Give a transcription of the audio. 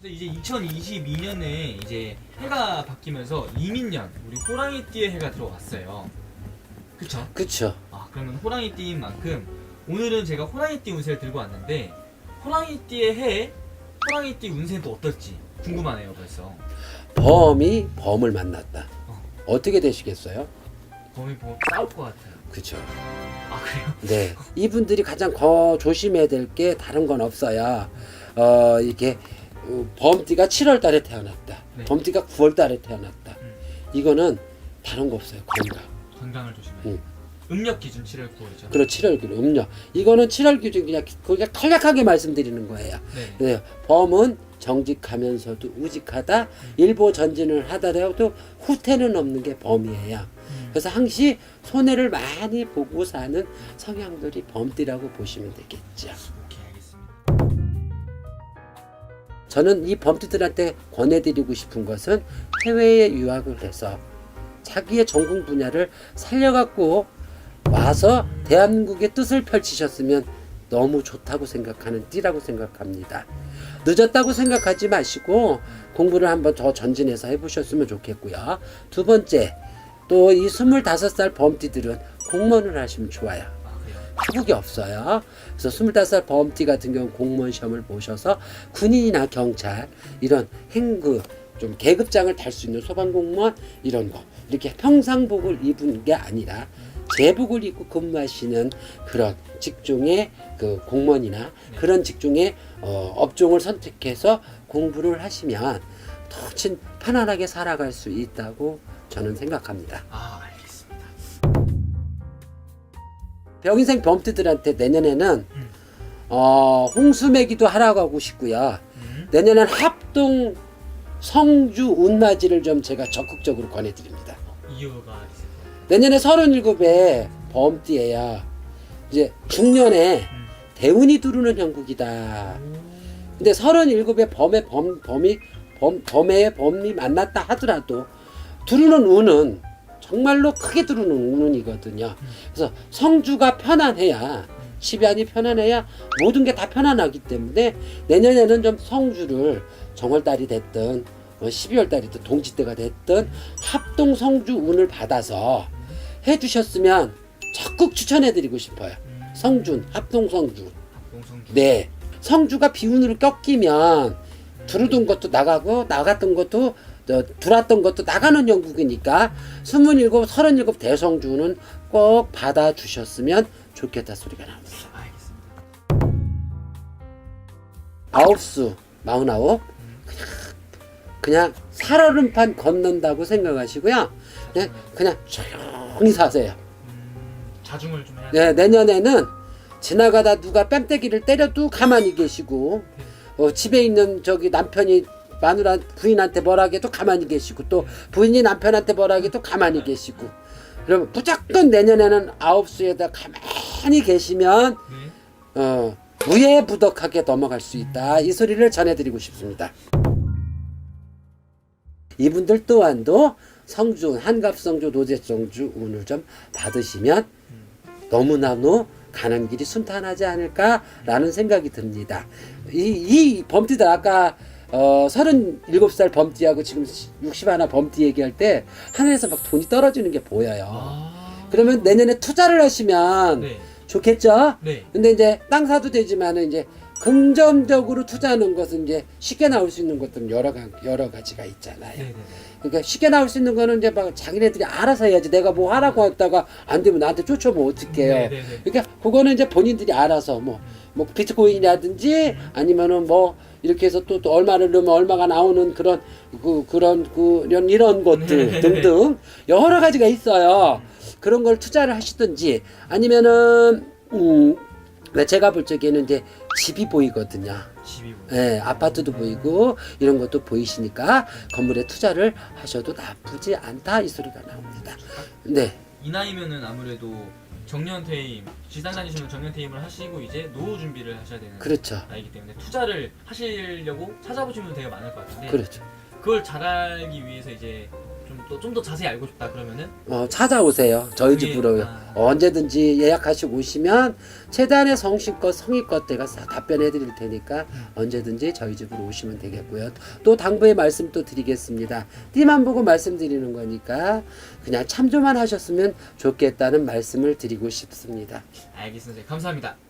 근데 이제 2022년에 이제 해가 바뀌면서 이민년 우리 호랑이띠의 해가 들어왔어요. 그쵸? 그쵸. 아 그러면 호랑이띠인 만큼 오늘은 제가 호랑이띠 운세를 들고 왔는데 호랑이띠의 해에 호랑이띠 운세는 또 어떨지 궁금하네요 벌써. 범이 범을 만났다. 어. 어떻게 되시겠어요? 범이 보면 싸울 것 같아요. 그쵸. 아 그래요? 네. 이분들이 가장 거 조심해야 될 게 다른 건 없어요. 어, 이게 어, 범띠가 7월 달에 태어났다. 네. 범띠가 9월 달에 태어났다. 음. 이거는 다른 거 없어요. 건강. 건강을 조심해. 음. 음력 기준 7월 9월이죠. 그리고 7월 기준 음력. 이거는 7월 기준 그냥 그게 간략하게 말씀드리는 거예요. 네. 네. 범은 정직하면서도 우직하다. 일보 전진을 하더라도 후퇴는 없는 게 범이에요. 음. 그래서 항시 손해를 많이 보고 사는 성향들이 범띠라고 보시면 되겠죠. 저는 이 범띠들한테 권해드리고 싶은 것은 해외에 유학을 해서 자기의 전공 분야를 살려갖고 와서 대한민국의 뜻을 펼치셨으면 너무 좋다고 생각하는 띠라고 생각합니다. 늦었다고 생각하지 마시고 공부를 한번 더 전진해서 해보셨으면 좋겠고요. 두 번째, 또 이 25살 범띠들은 공무원을 하시면 좋아요. 한국이 없어요. 그래서 25살 범띠 같은 경우 공무원 시험을 보셔서 군인이나 경찰 이런 행그 좀 계급장을 달 수 있는 소방공무원 이런 거 이렇게 평상복을 입은 게 아니라 제복을 입고 근무하시는 그런 직종의 그 공무원이나 그런 직종의 어, 업종을 선택해서 공부를 하시면 더친 편안하게 살아갈 수 있다고 저는 생각합니다. 아. 병인생 범띠들한테 내년에는 음. 어, 홍수매기도 하라고 하고 싶고요. 음. 내년엔 합동 성주 운맞이를 좀 제가 적극적으로 권해드립니다. 이유가. 내년에 37에 범띠예요. 이제 중년에 음. 대운이 두르는 형국이다. 근데 37에 범의 범, 범이 범, 범의 범이 만났다 하더라도 두르는 운은 정말로 크게 두르는 운이거든요. 그래서 성주가 편안해야 집안이 편안해야 모든 게 다 편안하기 때문에 내년에는 좀 성주를 정월달이 됐든 12월 달이든 동지때가 됐든 합동 성주 운을 받아서 해주셨으면 적극 추천해드리고 싶어요. 음. 성준 합동 성주. 합동 성주. 네. 성주가 비운으로 꺾이면 두르던 것도 나가고 나갔던 것도 어, 들어왔던 것도 나가는 영국이니까 27, 37 대성주는 꼭 받아주셨으면 좋겠다 소리가 나옵니다. 아홉수, 마흔아홉 그냥, 살얼음판 걷는다고 생각하시고요. 그냥, 그냥 조용히 사세요. 음, 자중을 좀 해야 네, 내년에는 지나가다 누가 뺨때기를 때려도 가만히 계시고 어, 집에 있는 저기 남편이 마누라 부인한테 뭐라 해도 가만히 계시고 또 부인이 남편한테 뭐라 해도 가만히 계시고 그럼 무조건 내년에는 아홉 수에다 가만히 계시면 네. 어, 무예부덕하게 넘어갈 수 있다 이 소리를 전해드리고 싶습니다. 이분들 또한도 성주 한갑성주 노제성주 운을 좀 받으시면 너무나도 가는 길이 순탄하지 않을까라는 생각이 듭니다. 이, 이 범띠들 아까 어, 37살 범띠하고 지금 60하나 범띠 얘기할 때 하늘에서 막 돈이 떨어지는 게 보여요. 아. 그러면 내년에 투자를 하시면 네. 좋겠죠? 네. 근데 이제 땅 사도 되지만은 이제 긍정적으로 투자하는 것은 이제 쉽게 나올 수 있는 것들은 여러 가, 여러 가지가 있잖아요. 네. 네. 그러니까 쉽게 나올 수 있는 거는 이제 막 자기네들이 알아서 해야지. 내가 뭐 하라고 했다가 안 되면 나한테 쫓아오면 어떡해요. 네. 네. 네. 그러니까 그거는 이제 본인들이 알아서 뭐, 뭐 비트코인이라든지 아니면은 뭐 이렇게 해서 또, 또 얼마를 넣으면 얼마가 나오는 그런 그 그런 그 이런 이런 것들 네. 등등 여러 가지가 있어요. 그런 걸 투자를 하시든지 아니면은 음 네, 제가 볼 적에는 이제 집이 보이거든요. 집이 뭐. 예, 아파트도 보이고 이런 것도 보이시니까 건물에 투자를 하셔도 나쁘지 않다 이 소리가 나옵니다. 네. 이 나이면은 아무래도 정년 퇴임, 지상 다니시면 정년 퇴임을 하시고 이제 노후 준비를 하셔야 되는 그렇죠. 나이기 때문에 투자를 하시려고 찾아보시면 되게 많을 것 같은데 그렇죠. 그걸 잘 알기 위해서 이제 좀또좀더 자세히 알고 싶다 그러면은 어, 찾아오세요. 저희 그게- 집으로 아. 언제든지 예약하시고 오시면 최단의 성심껏 성의껏 다 답변해 드릴 테니까 음. 언제든지 저희 집으로 오시면 되겠고요. 또 당부의 말씀 또 드리겠습니다. 띠만 보고 말씀드리는 거니까 그냥 참조만 하셨으면 좋겠다는 말씀을 드리고 싶습니다. 알겠습니다. 감사합니다.